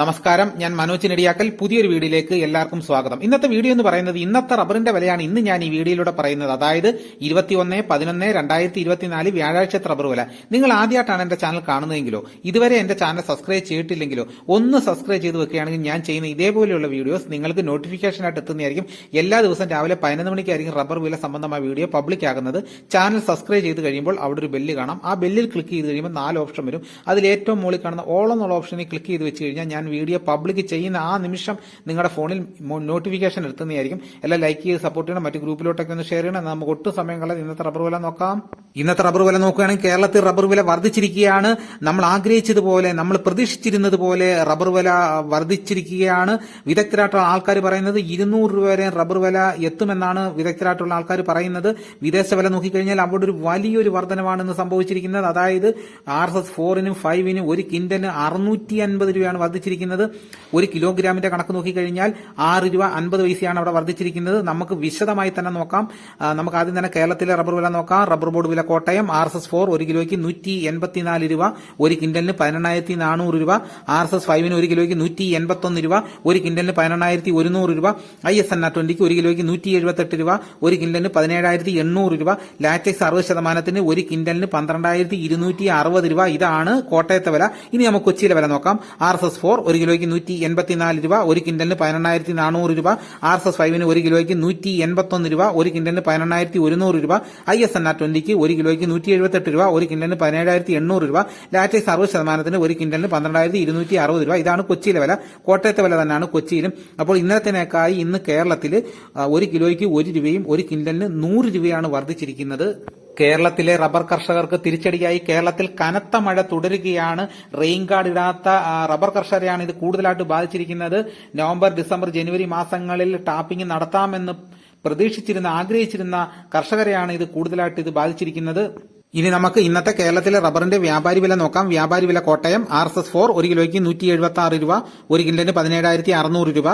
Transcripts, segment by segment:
നമസ്കാരം ഞാൻ മനോജ് നെടിയാക്കൽ പുതിയൊരു വീഡിയോയിലേക്ക് എല്ലാവർക്കും സ്വാഗതം. ഇന്നത്തെ വീഡിയോ എന്ന് പറയുന്നത് ഇന്നത്തെ റബ്ബറിന്റെ വിലയാണ് ഇന്ന് ഞാൻ ഈ വീഡിയോയിലൂടെ പറയുന്നത്. അതായത് ഇരുപത്തിയൊന്ന് പതിനൊന്ന് രണ്ടായിരത്തി ഇരുപത്തിനാല് വ്യാഴാഴ്ചത്തെ റബ്ബർ വില. നിങ്ങൾ ആദ്യമായിട്ടാണ് എന്റെ ചാനൽ കാണുന്നതെങ്കിലോ ഇതുവരെ എന്റെ ചാനൽ സബ്സ്ക്രൈബ് ചെയ്തിട്ടില്ലെങ്കിലോ ഒന്ന് സബ്സ്ക്രൈബ് ചെയ്ത് വെക്കുകയാണെങ്കിൽ ഞാൻ ചെയ്യുന്ന ഇതേപോലെയുള്ള വീഡിയോസ് നിങ്ങൾക്ക് നോട്ടിഫിക്കേഷനായിട്ട് എത്തുന്നതായിരിക്കും. എല്ലാ ദിവസവും രാവിലെ പതിനൊന്ന് മണിക്കായിരിക്കും റബ്ബർ വില സംബന്ധമായ വീഡിയോ പബ്ലിക് ആകുന്നത്. ചാനൽ സബ്സ്ക്രൈബ് ചെയ്ത് കഴിയുമ്പോൾ അവിടെ ഒരു ബെല്ല് കാണാം. ആ ബെല്ലിൽ ക്ലിക്ക് ചെയ്ത് കഴിയുമ്പോൾ നാല് ഓപ്ഷൻ വരും. അതിൽ ഏറ്റവും മുകളിൽ കാണുന്ന ഓൾ എന്നുള്ള ഓപ്ഷനിൽ ക്ലിക്ക് ചെയ്ത് വെച്ച് കഴിഞ്ഞാൽ ഞാൻ വീഡിയോ പബ്ലിക് ചെയ്യുന്ന ആ നിമിഷം നിങ്ങളുടെ ഫോണിൽ നോട്ടിഫിക്കേഷൻ എത്തുന്നതായിരിക്കും. എല്ലാം ലൈക്ക് ചെയ്ത് സപ്പോർട്ട് ചെയ്യണം. മറ്റു ഗ്രൂപ്പിലോട്ടൊക്കെ ഒന്ന് ഷെയർ ചെയ്യണം. നമുക്ക് ഒട്ടും സമയം കളയാതെ ഇന്നത്തെ റബ്ബർ വില നോക്കാം. ഇന്നത്തെ റബ്ബർ വില നോക്കുകയാണെങ്കിൽ കേരളത്തിൽ റബ്ബർ വില വർദ്ധിച്ചിരിക്കുകയാണ്. നമ്മൾ ആഗ്രഹിച്ചതുപോലെ നമ്മൾ പ്രതീക്ഷിച്ചിരുന്നത് പോലെ റബ്ബർ വില വർദ്ധിച്ചിരിക്കുകയാണ്. വിദഗ്ധരായിട്ടുള്ള ആൾക്കാർ പറയുന്നത് ഇരുന്നൂറ് രൂപ വരെ റബ്ബർ വില എത്തുമെന്നാണ് വിദഗ്ധരായിട്ടുള്ള ആൾക്കാർ പറയുന്നത്. വിദേശ വില നോക്കിക്കഴിഞ്ഞാൽ അവിടെ ഒരു വലിയൊരു വർധനമാണ് ഇന്ന് സംഭവിച്ചിരിക്കുന്നത്. അതായത് ആർ എസ് എസ് ഫോറിനും ഫൈവിനും ഒരു കിൻഡന് അറുന്നൂറ്റി അൻപത് രൂപയാണ് വർദ്ധിച്ചിരിക്കുന്നത്. ഒരു കിലോഗ്രാമിന്റെ കണക്ക് നോക്കിക്കഴിഞ്ഞാൽ ആറ് രൂപ അൻപത് പൈസയാണ് അവിടെ വർദ്ധിച്ചിരിക്കുന്നത്. നമുക്ക് വിശദമായി തന്നെ നോക്കാം. നമുക്ക് ആദ്യം തന്നെ കേരളത്തിലെ റബ്ബർ വില നോക്കാം. റബ്ബർ ബോർഡ് വില Kottayam R S S four ഒരു കിലോയ്ക്ക് നൂറ്റി എൺപത്തിനാല് രൂപ ഒരു കിൻഡലിന് പതിനെണ്ണായിരത്തി നാനൂറ് രൂപ ആർ എസ് എസ് ഫൈവിന് ഒരു കിലോയ്ക്ക് നൂറ്റി എൺപത്തൊന്ന് രൂപ ഒരു കിൻഡലിന് പതിനെണ്ണായിരത്തി ഒരുന്നൂറ് രൂപ ഐ എസ് എൻ ആർ ട്വന്റിക്ക് ഒരു കിലോയ്ക്ക് നൂറ്റി എഴുപത്തെട്ട് രൂപ ഒരു കിൻഡലിന് പതിനേഴായിരത്തി എണ്ണൂറ് രൂപ ലാറ്റക്സ് അറുപത് ശതമാനത്തിന് ഒരു കിൻഡലിന് പന്ത്രണ്ടായിരത്തി ഇരുന്നൂറ്റി അറുപത് രൂപ. ഇതാണ് കോട്ടയത്തെ വില. ഇനി നമുക്ക് കൊച്ചിയിലെ വില നോക്കാം. ആർ എസ് എസ് ഫോർ ഒരു കിലോയ്ക്ക് നൂറ്റി എൺപത്തിനാല് രൂപ ഒരു കിൻഡലിന് പതിനെണ്ണായിരത്തി നാനൂറ് രൂപ ആർ എസ് എസ് ഫൈവിന് ഒരു കിലോയ്ക്ക് നൂറ്റി എൺപത്തൊന്ന് രൂപ ഒരു കിൻഡലിന് പതിനെണ്ണായിരത്തി ഒരുന്നൂറ് രൂപ ഐ എസ് എൻ ആർ ട്വന്റിക്ക് ഒരു കിലോയ്ക്ക് നൂറ്റി എഴുപത്തെട്ട് രൂപ ഒരു കിൻഡലിന് പതിനേഴായിരത്തി എണ്ണൂറ് രൂപ ലാറ്റക്സ് അറുപത് ശതമാനത്തിന് ഒരു കിൻഡലിന് പന്ത്രണ്ടായിരത്തി ഇരുന്നൂറ്റി അറുപത് രൂപ. ഇതാണ് കൊച്ചിയിലെ വില. കോട്ടയത്തെ വില തന്നെയാണ് കൊച്ചിയിലും. അപ്പോൾ ഇന്നലത്തിനേക്കായി ഇന്ന് കേരളത്തിൽ ഒരു കിലോയ്ക്ക് ഒരു രൂപയും ഒരു കിൻഡലിന് നൂറ് രൂപയാണ് വർദ്ധിച്ചിരിക്കുന്നത്. കേരളത്തിലെ റബ്ബർ കർഷകർക്ക് തിരിച്ചടിയായി. കേരളത്തിൽ കനത്ത മഴ തുടരുകയാണ്. റെയിൻ കാർഡ് ഇടാത്ത റബ്ബർ കർഷകരെയാണ് ഇത് കൂടുതലായിട്ട് ബാധിച്ചിരിക്കുന്നത്. നവംബർ ഡിസംബർ ജനുവരി മാസങ്ങളിൽ ടാപ്പിംഗ് നടത്താമെന്ന് പ്രതീക്ഷിച്ചിരുന്ന ആഗ്രഹിച്ചിരുന്ന കർഷകരെയാണ് ഇത് കൂടുതലായിട്ട് ഇത് ബാധിച്ചിരിക്കുന്നത്. ഇനി നമുക്ക് ഇന്നത്തെ കേരളത്തിലെ റബ്ബറിന്റെ വ്യാപാരി വില നോക്കാം. വ്യാപാരി വില Kottayam R S S four ഒരു കിലോയ്ക്ക് നൂറ്റി എഴുപത്തി ആറ് രൂപ ഒരു കിൻഡലിന് പതിനേഴായിരത്തി അറുന്നൂറ് രൂപ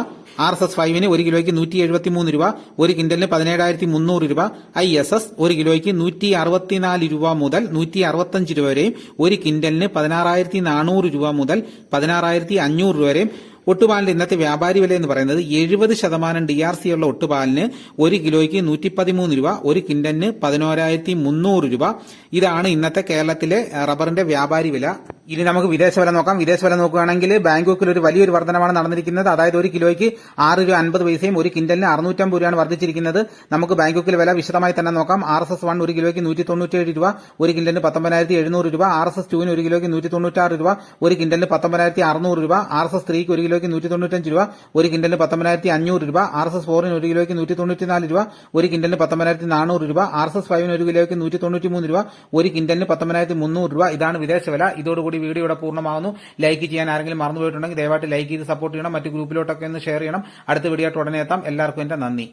ആർ എസ് എസ് ഫൈവിന് ഒരു കിലോയ്ക്ക് നൂറ്റി എഴുപത്തി മൂന്ന് രൂപ ഒരു കിൻഡലിന് പതിനേഴായിരത്തി മുന്നൂറ് രൂപ ഐ എസ് എസ് ഒരു കിലോയ്ക്ക് നൂറ്റി അറുപത്തിനാല് രൂപ മുതൽ നൂറ്റി അറുപത്തഞ്ച് രൂപ വരെയും ഒരു കിൻഡലിന് പതിനാറായിരത്തി നാനൂറ് രൂപ മുതൽ പതിനാറായിരത്തി അഞ്ഞൂറ് രൂപ വരെയും ഒട്ടുപാലിന്റെ ഇന്നത്തെ വ്യാപാരി വില എന്ന് പറയുന്നത് എഴുപത് ശതമാനം ഡി ആർ സി ഉള്ള ഒട്ടുപാലിന് ഒരു കിലോയ്ക്ക് നൂറ്റി പതിമൂന്ന് രൂപ ഒരു കിൻഡന് പതിനോരായിരത്തി മുന്നൂറ് രൂപ. ഇതാണ് ഇന്നത്തെ കേരളത്തിലെ റബ്ബറിന്റെ വ്യാപാരി വില. ഇനി നമുക്ക് വിദേശ വില നോക്കാം. വിദേശ വില നോക്കുകയാണെങ്കിൽ ബാങ്കോക്കിൽ ഒരു വലിയൊരു വർധനമാണ് നടന്നിരിക്കുന്നത്. അതായത് ഒരു കിലോയ്ക്ക് ആറ് രൂപ അൻപത് പൈസയും ഒരു കിൻഡലിന് അറുന്നൂറ്റമ്പത് രൂപയാണ് വർദ്ധിച്ചിരിക്കുന്നത്. നമുക്ക് ബാങ്കോക്കിൽ വില വിശദമായി തന്നെ നോക്കാം. ആർ എസ് എസ് വൺ ഒരു കിലോയ്ക്ക് നൂറ്റി തൊണ്ണൂറ്റിയേഴ് രൂപ ഒരു കിൻഡലിന് പത്തൊമ്പതിനായിരത്തി എഴുന്നൂറ് രൂപ ആർ എസ് എസ് ടുവിന് ഒരു കിലോയ്ക്ക് നൂറ്റി തൊണ്ണൂറ്റാറ് രൂപ ഒരു കിൻഡലിന് പത്തൊമ്പതിനായിരത്തി അറുന്നൂറ് രൂപ ആർ എസ് എസ് ത്രീക്ക് ഒരു കിലോയ്ക്ക് നൂറ്റി തൊണ്ണൂറ്റഞ്ച് രൂപ ഒരു കിൻഡലിന് പത്തൊമ്പതിനായിരത്തി അഞ്ഞൂറ് രൂപ ആർ എസ് എസ് ഫോറിന് ഒരു കിലോയ്ക്ക് നൂറ്റി തൊണ്ണൂറ്റിനാല് രൂപ ഒരു കിൻഡലിന് പത്തൊമ്പതിനായിരത്തി നാനൂറ് രൂപ ആർ എസ് എസ് ഫൈവിന് ഒരു കിലോയ്ക്ക് നൂറ്റി തൊണ്ണൂറ്റി മൂന്ന് രൂപ ഒരു കിൻഡലിന് പത്തൊമ്പതിനായിരത്തി മുന്നൂറ് രൂപ. ഇതാണ് വിദേശ വില. ഇതോടുകൂടി വീഡിയോ ഇവിടെ പൂർണമാകുന്നു. ലൈക്ക് ചെയ്യാൻ ആരെങ്കിലും മറന്നുപോയിട്ടുണ്ടെങ്കിൽ ദയവായിട്ട് ലൈക്ക് ചെയ്ത് സപ്പോർട്ട് ചെയ്യണം. മറ്റു ഗ്രൂപ്പിലോട്ടൊക്കെ ഒന്ന് ഷെയർ ചെയ്യണം. അടുത്ത വീഡിയോ ആയിട്ട് ഉടനെ എത്താം. എല്ലാവർക്കും എന്റെ നന്ദി.